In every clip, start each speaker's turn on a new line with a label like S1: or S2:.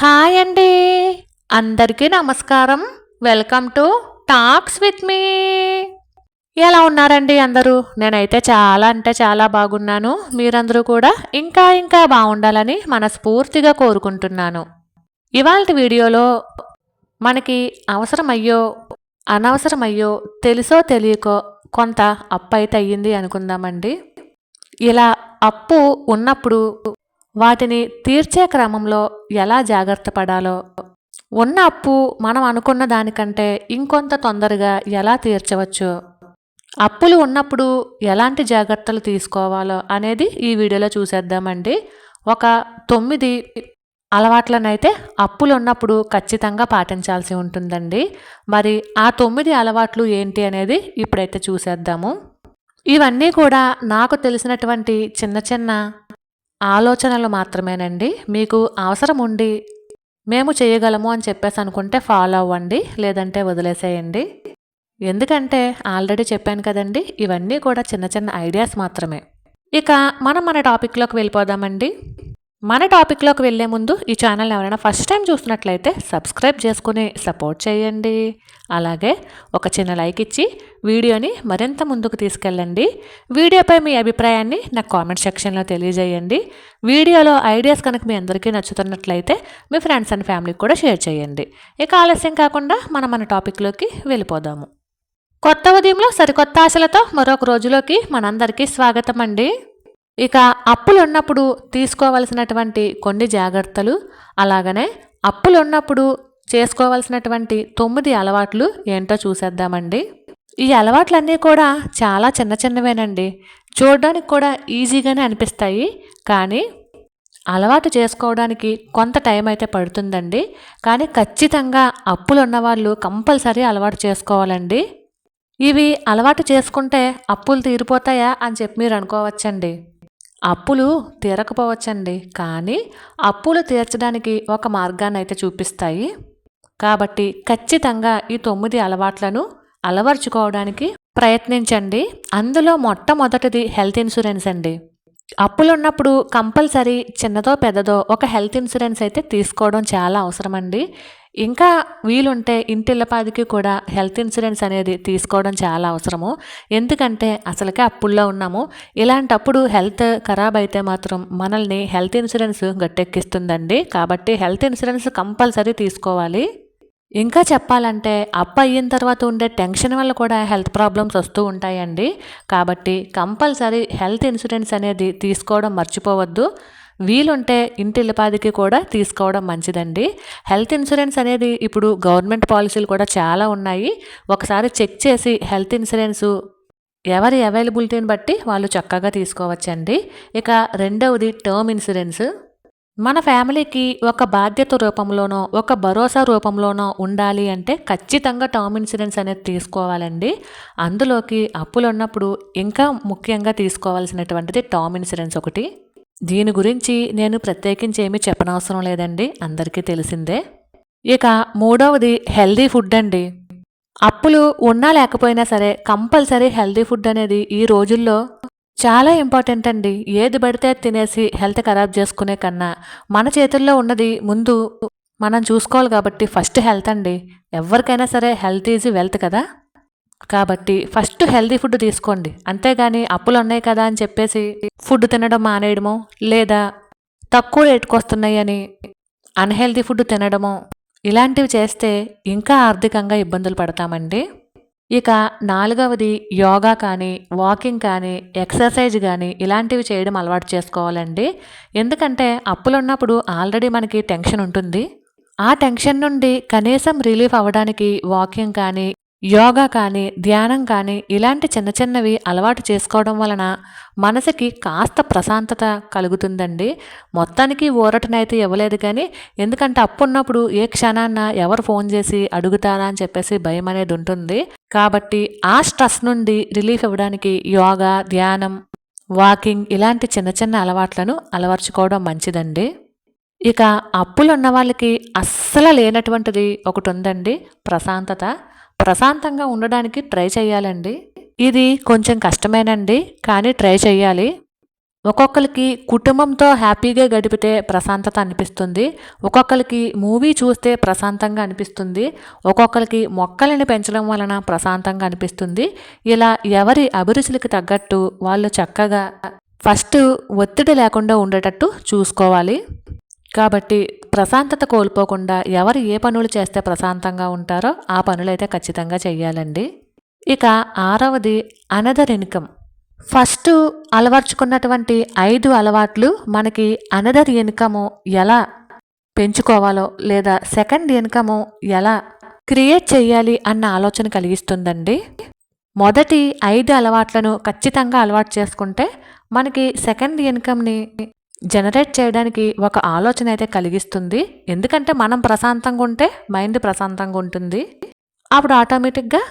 S1: Hi అండి. అందరికీ నమస్కారం. Welcome to talks with me ఎలా ఉన్నారండి అందరూ? నేనైతే చాలా అంటే చాలా బాగున్నాను. మీరందరూ కూడా ఇంకా ఇంకా బాగుండాలని మనస్ఫూర్తిగా కోరుకుంటున్నాను. ఇవాళ వీడియోలో మనకి అవసరమయ్యో అనవసరమయ్యో తెలుసో తెలియకో కొంత అప్పు అయితే అయ్యింది అనుకుందామండి. ఇలా అప్పు ఉన్నప్పుడు వాటిని తీర్చే క్రమంలో ఎలా జాగ్రత్త పడాలో. ఉన్న అప్పు మనం అనుకున్న దానికంటే ఇంకొంత తొందరగా ఎలా తీర్చవచ్చో. అప్పులు ఉన్నప్పుడు ఎలాంటి జాగ్రత్తలు తీసుకోవాలో అనేది ఈ వీడియోలో చూసేద్దామండి. ఒక తొమ్మిది అలవాట్లనైతే అప్పులు ఉన్నప్పుడు ఖచ్చితంగా పాటించాల్సి ఉంటుందండి. మరి ఆ తొమ్మిది అలవాట్లు ఏంటి అనేది ఇప్పుడైతే చూసేద్దాము. ఇవన్నీ కూడా నాకు తెలిసినటువంటి చిన్న చిన్న ఆలోచనలు మాత్రమేనండి. మీకు అవసరం ఉండి మేము చేయగలము అని చెప్పేసి అనుకుంటే ఫాలో అవ్వండి లేదంటే వదిలేసేయండి. ఎందుకంటే ఆల్రెడీ చెప్పాను కదండి ఇవన్నీ కూడా చిన్న చిన్న ఐడియాస్ మాత్రమే. ఇక మనం మన టాపిక్లోకి వెళ్ళిపోదామండి. మన టాపిక్లోకి వెళ్ళే ముందు ఈ ఛానల్ ఎవరైనా ఫస్ట్ టైం చూసినట్లయితే సబ్స్క్రైబ్ చేసుకుని సపోర్ట్ చేయండి. అలాగే ఒక చిన్న లైక్ ఇచ్చి వీడియోని మరింత ముందుకు తీసుకెళ్ళండి. వీడియోపై మీ అభిప్రాయాన్ని నాకు కామెంట్ సెక్షన్లో తెలియజేయండి. వీడియోలో ఐడియాస్ కనుక మీ అందరికీ నచ్చుతున్నట్లయితే మీ ఫ్రెండ్స్ అండ్ ఫ్యామిలీకి కూడా షేర్ చేయండి. ఇక ఆలస్యం కాకుండా మనం మన టాపిక్లోకి వెళ్ళిపోదాము. కొత్త ఉదయంలో సరికొత్త ఆశలతో మరొక రోజులోకి మనందరికీ స్వాగతం అండి ఇక అప్పులు ఉన్నప్పుడు తీసుకోవలసినటువంటి కొన్ని జాగ్రత్తలు అలాగనే అప్పులున్నప్పుడు చేసుకోవలసినటువంటి తొమ్మిది అలవాట్లు ఏంటో చూసేద్దామండి. ఈ అలవాట్లన్నీ కూడా చాలా చిన్న చిన్నవేనండి. చూడడానికి కూడా ఈజీగానే అనిపిస్తాయి కానీ అలవాటు చేసుకోవడానికి కొంత టైం అయితే పడుతుందండి. కానీ ఖచ్చితంగా అప్పులు ఉన్నవాళ్ళు కంపల్సరీ అలవాటు చేసుకోవాలండి. ఇవి అలవాటు చేసుకుంటే అప్పులు తీరిపోతాయా అని చెప్పి మీరు అనుకోవచ్చండి. అప్పులు తీరకపోవచ్చండి. కానీ అప్పులు తీర్చడానికి ఒక మార్గాన్ని అయితే చూపిస్తాయి. కాబట్టి ఖచ్చితంగా ఈ తొమ్మిది అలవాట్లను అలవర్చుకోవడానికి ప్రయత్నించండి. అందులో మొట్టమొదటిది హెల్త్ ఇన్సూరెన్స్ అండి. అప్పులున్నప్పుడు కంపల్సరీ చిన్నదో పెద్దదో ఒక హెల్త్ ఇన్సూరెన్స్ అయితే తీసుకోవడం చాలా అవసరమండి. ఇంకా వీలుంటే ఇంటిల్లపాదికి కూడా హెల్త్ ఇన్సూరెన్స్ అనేది తీసుకోవడం చాలా అవసరము. ఎందుకంటే అసలుకే అప్పుల్లో ఉన్నాము. ఇలాంటప్పుడు హెల్త్ ఖరాబ్ అయితే మాత్రం మనల్ని హెల్త్ ఇన్సూరెన్స్ గట్టెక్కిస్తుందండి. కాబట్టి హెల్త్ ఇన్సూరెన్స్ కంపల్సరీ తీసుకోవాలి. ఇంకా చెప్పాలంటే అప్ అయిన తర్వాత ఉండే టెన్షన్ వల్ల కూడా హెల్త్ ప్రాబ్లమ్స్ వస్తూ ఉంటాయండి. కాబట్టి కంపల్సరీ హెల్త్ ఇన్సూరెన్స్ అనేది తీసుకోవడం మర్చిపోవద్దు. వీలుంటే ఇంటిల్లిపాదికి కూడా తీసుకోవడం మంచిదండి. హెల్త్ ఇన్సూరెన్స్ అనేది ఇప్పుడు గవర్నమెంట్ పాలసీలు కూడా చాలా ఉన్నాయి. ఒకసారి చెక్ చేసి హెల్త్ ఇన్సూరెన్సు ఎవరి అవైలబిలిటీని బట్టి వాళ్ళు చక్కగా తీసుకోవచ్చండి. ఇక రెండవది టర్మ్ ఇన్సూరెన్స్. మన ఫ్యామిలీకి ఒక బాధ్యత రూపంలోనో ఒక భరోసా రూపంలోనో ఉండాలి అంటే ఖచ్చితంగా టర్మ్ ఇన్సూరెన్స్ అనేది తీసుకోవాలండి. అందులోకి అప్పులు ఉన్నప్పుడు ఇంకా ముఖ్యంగా తీసుకోవాల్సినటువంటిది టర్మ్ ఇన్సూరెన్స్ ఒకటి. దీని గురించి నేను ప్రత్యేకించి ఏమీ చెప్పనవసరం లేదండి. అందరికీ తెలిసిందే. ఇక మూడవది హెల్దీ ఫుడ్ అండి. అప్పులు ఉన్నా లేకపోయినా సరే కంపల్సరీ హెల్దీ ఫుడ్ అనేది ఈ రోజుల్లో చాలా ఇంపార్టెంట్ అండి. ఏది పడితే తినేసి హెల్త్ ఖరాబ్ చేసుకునే కన్నా మన చేతుల్లో ఉన్నది ముందు మనం చూసుకోవాలి కాబట్టి ఫస్ట్ హెల్త్ అండి. ఎవరికైనా సరే హెల్త్ ఈజ్ వెల్త్ కదా. కాబట్టి ఫస్ట్ హెల్దీ ఫుడ్ తీసుకోండి. అంతేగాని అప్పులు ఉన్నాయి కదా అని చెప్పేసి ఫుడ్ తినడం మానేయడమో లేదా తక్కువ రేటుకు వస్తున్నాయని అన్హెల్దీ ఫుడ్ తినడమో ఇలాంటివి చేస్తే ఇంకా ఆర్థికంగా ఇబ్బందులు పడతామండి. ఇక నాలుగవది యోగా కానీ వాకింగ్ కానీ ఎక్సర్సైజ్ కానీ ఇలాంటివి చేయడం అలవాటు చేసుకోవాలండి. ఎందుకంటే అప్పులున్నప్పుడు ఆల్రెడీ మనకి టెన్షన్ ఉంటుంది. ఆ టెన్షన్ నుండి కనీసం రిలీఫ్ అవ్వడానికి వాకింగ్ కానీ యోగా కానీ ధ్యానం కానీ ఇలాంటి చిన్న చిన్నవి అలవాటు చేసుకోవడం వలన మనసుకి కాస్త ప్రశాంతత కలుగుతుందండి. మొత్తానికి ఊరటనైతే ఇవ్వలేదు కానీ ఎందుకంటే అప్పు ఉన్నప్పుడు ఏ క్షణాన్న ఎవరు ఫోన్ చేసి అడుగుతారా అని చెప్పేసి భయం అనేది ఉంటుంది. కాబట్టి ఆ స్ట్రెస్ నుండి రిలీఫ్ ఇవ్వడానికి యోగా ధ్యానం వాకింగ్ ఇలాంటి చిన్న చిన్న అలవాట్లను అలవర్చుకోవడం మంచిదండి. ఇక అప్పులు ఉన్న వాళ్ళకి అస్సలు లేనటువంటిది ఒకటి ఉందండి ప్రశాంతత. ప్రశాంతంగా ఉండడానికి ట్రై చేయాలండి. ఇది కొంచెం కష్టమేనండి కానీ ట్రై చేయాలి. ఒక్కొక్కరికి కుటుంబంతో హ్యాపీగా గడిపితే ప్రశాంతత అనిపిస్తుంది. ఒక్కొక్కరికి మూవీ చూస్తే ప్రశాంతంగా అనిపిస్తుంది. ఒక్కొక్కరికి మొక్కలను పెంచడం వలన ప్రశాంతంగా అనిపిస్తుంది. ఇలా ఎవరి అభిరుచులకు తగ్గట్టు వాళ్ళు చక్కగా ఫస్ట్ ఒత్తిడి లేకుండా ఉండేటట్టు చూసుకోవాలి. కాబట్టి ప్రశాంతత కోల్పోకుండా ఎవరు ఏ పనులు చేస్తే ప్రశాంతంగా ఉంటారో ఆ పనులైతే ఖచ్చితంగా చెయ్యాలండి. ఇక ఆరవది అనదర్ ఇన్కమ్. ఫస్ట్ అలవర్చుకున్నటువంటి ఐదు అలవాట్లు మనకి అనదర్ ఇన్కము ఎలా పెంచుకోవాలో లేదా సెకండ్ ఇన్కము ఎలా క్రియేట్ చేయాలి అన్న ఆలోచన కలిగిస్తుందండి. మొదటి ఐదు అలవాట్లను ఖచ్చితంగా అలవాటు చేసుకుంటే మనకి సెకండ్ ఇన్కమ్ని జనరేట్ చేయడానికి ఒక ఆలోచన అయితే కలిగిస్తుంది. ఎందుకంటే మనం ప్రశాంతంగా ఉంటే మైండ్ ప్రశాంతంగా ఉంటుంది. అప్పుడు ఆటోమేటిక్గా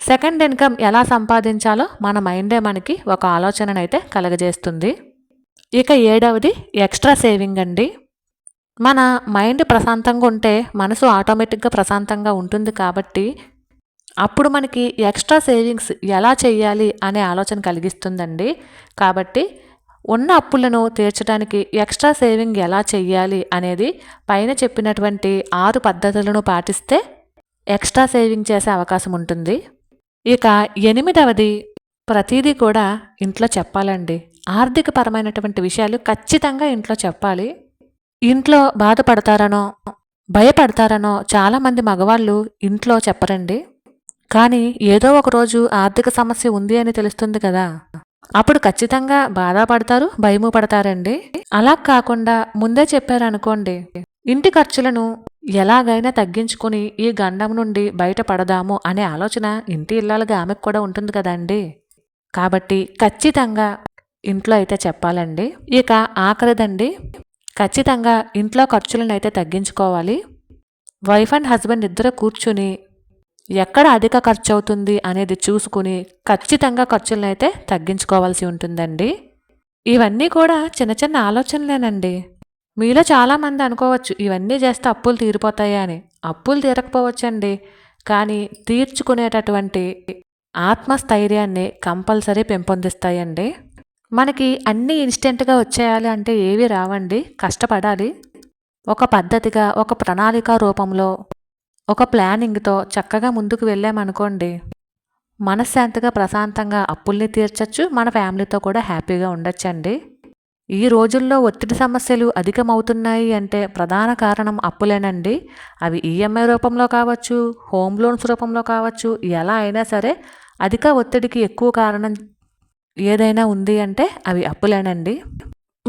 S1: సెకండ్ ఇన్కమ్ ఎలా సంపాదించాలో మన మైండే మనకి ఒక ఆలోచననైతే కలగజేస్తుంది. ఇక ఏడవది ఎక్స్ట్రా సేవింగ్ అండి. మన మైండ్ ప్రశాంతంగా ఉంటే మనసు ఆటోమేటిక్గా ప్రశాంతంగా ఉంటుంది కాబట్టి అప్పుడు మనకి ఎక్స్ట్రా సేవింగ్స్ ఎలా చేయాలి అనే ఆలోచన కలిగిస్తుందండి. కాబట్టి ఉన్న అప్పులను తీర్చడానికి ఎక్స్ట్రా సేవింగ్ ఎలా చేయాలి అనేది పైన చెప్పినటువంటి ఆరు పద్ధతులను పాటిస్తే ఎక్స్ట్రా సేవింగ్ చేసే అవకాశం ఉంటుంది. ఇక ఎనిమిదవది ప్రతిదీ కూడా ఇంట్లో చెప్పాలండి. ఆర్థిక పరమైనటువంటి విషయాలు ఖచ్చితంగా ఇంట్లో చెప్పాలి. ఇంట్లో బాధపడతారనో భయపడతారనో చాలామంది మగవాళ్ళు ఇంట్లో చెప్పరండి. కానీ ఏదో ఒక రోజు ఆర్థిక సమస్య ఉంది అని తెలుస్తుంది కదా. అప్పుడు ఖచ్చితంగా బాధపడతారు భయము పడతారండి అలా కాకుండా ముందే చెప్పారనుకోండి ఇంటి ఖర్చులను ఎలాగైనా తగ్గించుకుని ఈ గండం నుండి బయటపడదాము అనే ఆలోచన ఇంటి ఇల్లాలుగా ఆమెకు కూడా ఉంటుంది కదండి. కాబట్టి ఖచ్చితంగా ఇంట్లో అయితే చెప్పాలండి. ఇక ఆఖరిదండి ఖచ్చితంగా ఇంట్లో ఖర్చులను అయితే తగ్గించుకోవాలి. వైఫ్ అండ్ హస్బెండ్ ఇద్దరు కూర్చుని ఎక్కడ అధిక ఖర్చు అవుతుంది అనేది చూసుకుని ఖచ్చితంగా ఖర్చులను అయితే తగ్గించుకోవాల్సి ఉంటుందండి. ఇవన్నీ కూడా చిన్న చిన్న ఆలోచనలేనండి. మీలో చాలామంది అనుకోవచ్చు ఇవన్నీ చేస్తే అప్పులు తీరిపోతాయా అని. అప్పులు తీరకపోవచ్చండి. కానీ తీర్చుకునేటటువంటి ఆత్మస్థైర్యాన్ని కంపల్సరీ పెంపొందిస్తాయండి. మనకి అన్నీ ఇన్స్టెంట్గా వచ్చేయాలి అంటే ఏవి రావండి. కష్టపడాలి. ఒక పద్ధతిగా ఒక ప్రణాళిక రూపంలో ఒక ప్లానింగ్తో చక్కగా ముందుకు వెళ్ళామనుకోండి మనశ్శాంతిగా ప్రశాంతంగా అప్పుల్ని తీర్చచ్చు మన ఫ్యామిలీతో కూడా హ్యాపీగా ఉండొచ్చండి. ఈ రోజుల్లో ఒత్తిడి సమస్యలు అధికమవుతున్నాయి అంటే ప్రధాన కారణం అప్పులేనండి. అవి ఈఎంఐ రూపంలో కావచ్చు హోమ్ లోన్స్ రూపంలో కావచ్చు ఎలా అయినా సరే అధిక ఒత్తిడికి ఎక్కువ కారణం ఏదైనా ఉంది అంటే అవి అప్పులేనండి.